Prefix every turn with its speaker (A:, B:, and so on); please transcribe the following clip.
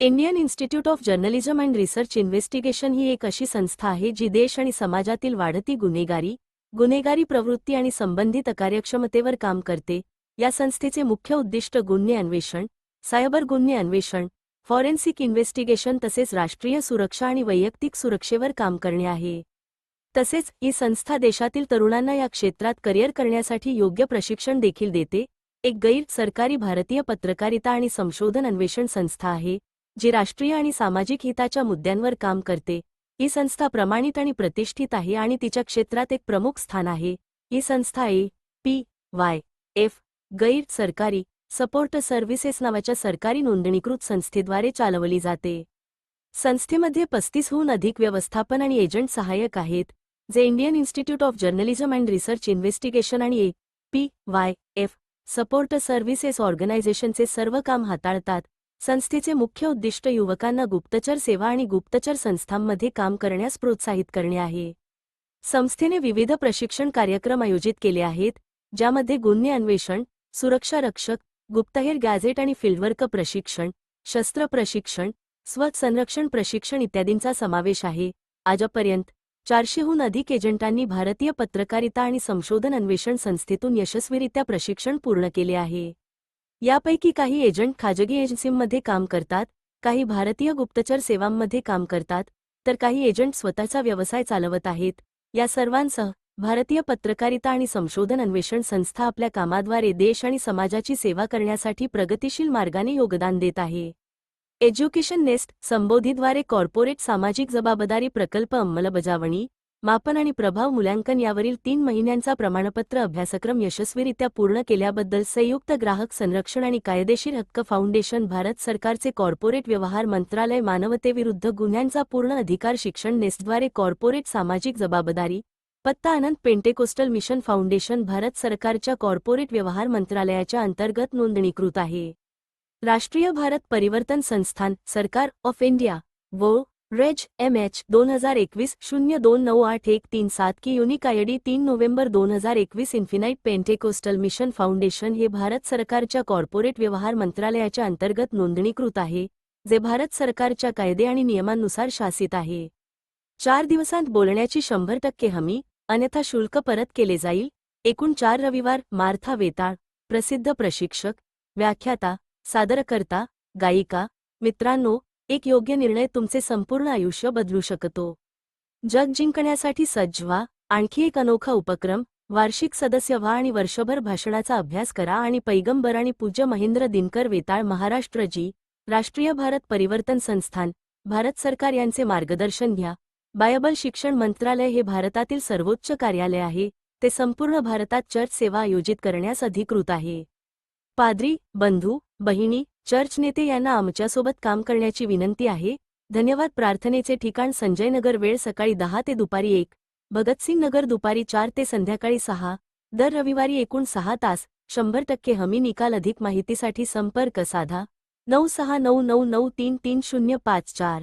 A: Indian Institute of Journalism and Research Investigation ही एक अशी संस्था आहे जी देश आणि समाजातील वाढती गुन्हेगारी गुन्हेगारी प्रवृत्ती आणि संबंधित अकार्यक्षमतेवर काम करते. या संस्थेचे मुख्य उद्दिष्ट गुन्हे अन्वेषण सायबर गुन्हे अन्वेषण फॉरेन्सिक इन्व्हेस्टिगेशन तसेच राष्ट्रीय सुरक्षा आणि वैयक्तिक सुरक्षेवर काम करणे आहे. तसेच ही संस्था देशातील तरुणांना या क्षेत्रात करिअर करण्यासाठी योग्य प्रशिक्षण देखील देते. एक गैर सरकारी भारतीय पत्रकारिता आणि संशोधन अन्वेषण संस्था आहे. जी राष्ट्रीय आणि सामाजिक हिताच्या मुद्द्यांवर काम करते ही संस्था प्रमाणित आणि प्रतिष्ठित आहे आणि तिच्या क्षेत्रात एक प्रमुख स्थान आहे. ही संस्था ए पी वाय एफ गैर सरकारी सपोर्ट सर्व्हिसेस नावाच्या सरकारी नोंदणीकृत संस्थेद्वारे चालवली जाते. संस्थेमध्ये पस्तीसहून अधिक व्यवस्थापन आणि एजंट सहाय्यक आहेत जे Indian Institute of Journalism and Research Investigation आणि A P Y F support services ऑर्गनायझेशनचे सर्व काम हाताळतात. संस्थेचे मुख्य उद्दिष्ट युवकांना गुप्तचर सेवा आणि गुप्तचर संस्थांमध्ये काम करण्यास प्रोत्साहित करणे आहे. संस्थेने विविध प्रशिक्षण कार्यक्रम आयोजित केले आहेत ज्यामध्ये गुन्हे अन्वेषण सुरक्षा रक्षक गुप्तहेर गॅझेट आणि फील्डवर्क प्रशिक्षण शस्त्र प्रशिक्षण स्वसंरक्षण प्रशिक्षण इत्यादींचा समावेश आहे. आजपर्यंत चारशेहून अधिक एजंटांनी भारतीय पत्रकारिता आणि संशोधन अन्वेषण संस्थेतून यशस्वीरित्या प्रशिक्षण पूर्ण केले आहे. यापैकी काही एजंट खाजगी एजन्सींमध्ये काम करतात काही भारतीय गुप्तचर सेवांमध्ये काम करतात तर काही एजंट स्वतःचा व्यवसाय चालवत आहेत. या सर्वांसह भारतीय पत्रकारिता आणि संशोधन अन्वेषण संस्था आपल्या कामाद्वारे देश आणि समाजाची सेवा करण्यासाठी प्रगतिशील मार्गाने योगदान देत आहे. एज्युकेशन नेस्ट संबोधीद्वारे कॉर्पोरेट सामाजिक जबाबदारी प्रकल्प अंमलबजावणी मापन आणि प्रभाव मूल्यांकन यावरील तीन महिन्यांचा प्रमाणपत्र अभ्यासक्रम यशस्वीरित्या पूर्ण केल्याबद्दल संयुक्त ग्राहक संरक्षण आणि कायदेशीर हक्क फाउंडेशन भारत सरकारचे कॉर्पोरेट व्यवहार मंत्रालय मानवतेविरुद्ध गुन्ह्यांचा पूर्ण अधिकार शिक्षण नेस्टद्वारे कॉर्पोरेट सामाजिक जबाबदारी पत्ता Anant Pentecostal Mission Foundation Bharat सरकारच्या कॉर्पोरेट व्यवहार मंत्रालयाच्या अंतर्गत नोंदणीकृत आहे. राष्ट्रीय भारत परिवर्तन संस्थान सरकार ऑफ इंडिया वो रेज एम एच दोन हजार एकवीस शून्य दोन नऊ आठ एक तीन सात की युनिक आयडी तीन नोव्हेंबर दोन हजार एकवीस इन्फिनाईट पेंटेकोस्टल मिशन फाउंडेशन हे भारत सरकारच्या कॉर्पोरेट व्यवहार मंत्रालयाच्या अंतर्गत नोंदणीकृत आहे जे भारत सरकारच्या कायदे आणि नियमांनुसार शासित आहे. चार दिवसांत बोलण्याची शंभर टक्के हमी अन्यथा शुल्क परत केले जाईल. एकूण चार रविवार मार्था वेताळ प्रसिद्ध प्रशिक्षक व्याख्याता सादरकर्ता गायिका मित्रांनो एक योग्य निर्णय तुमचे संपूर्ण आयुष्य बदलू शकतो. जग जिंकण्यासाठी सज्ज व्हा आणखी एक अनोखा उपक्रम वार्षिक सदस्य व्हा आणि वर्षभर भाषणाचा अभ्यास करा आणि पैगंबर आणि पूज्य महेंद्र दिनकर वेताळ महाराष्ट्र जी राष्ट्रीय भारत परिवर्तन संस्थान भारत सरकार यांचे मार्गदर्शन घ्या. बायबल शिक्षण मंत्रालय हे भारतातील सर्वोच्च कार्यालय आहे ते संपूर्ण भारतात चर्च सेवा आयोजित करण्यास अधिकृत आहे. पाद्री बंधू बहिणी चर्च नेते यांना आमच्यासोबत काम करण्याची विनंती आहे. धन्यवाद. प्रार्थनेचे ठिकाण संजय नगर वेळ सकाळी दहा ते दुपारी एक. भगतसिंग नगर दुपारी चार ते संध्याकाळी सहा. दर रविवारी एकूण सहा तास. शंभर टक्के हमी निकाल अधिक माहितीसाठी संपर्क साधा. नऊ सहा नऊ नऊ नऊ तीन तीन शून्य पाच चार.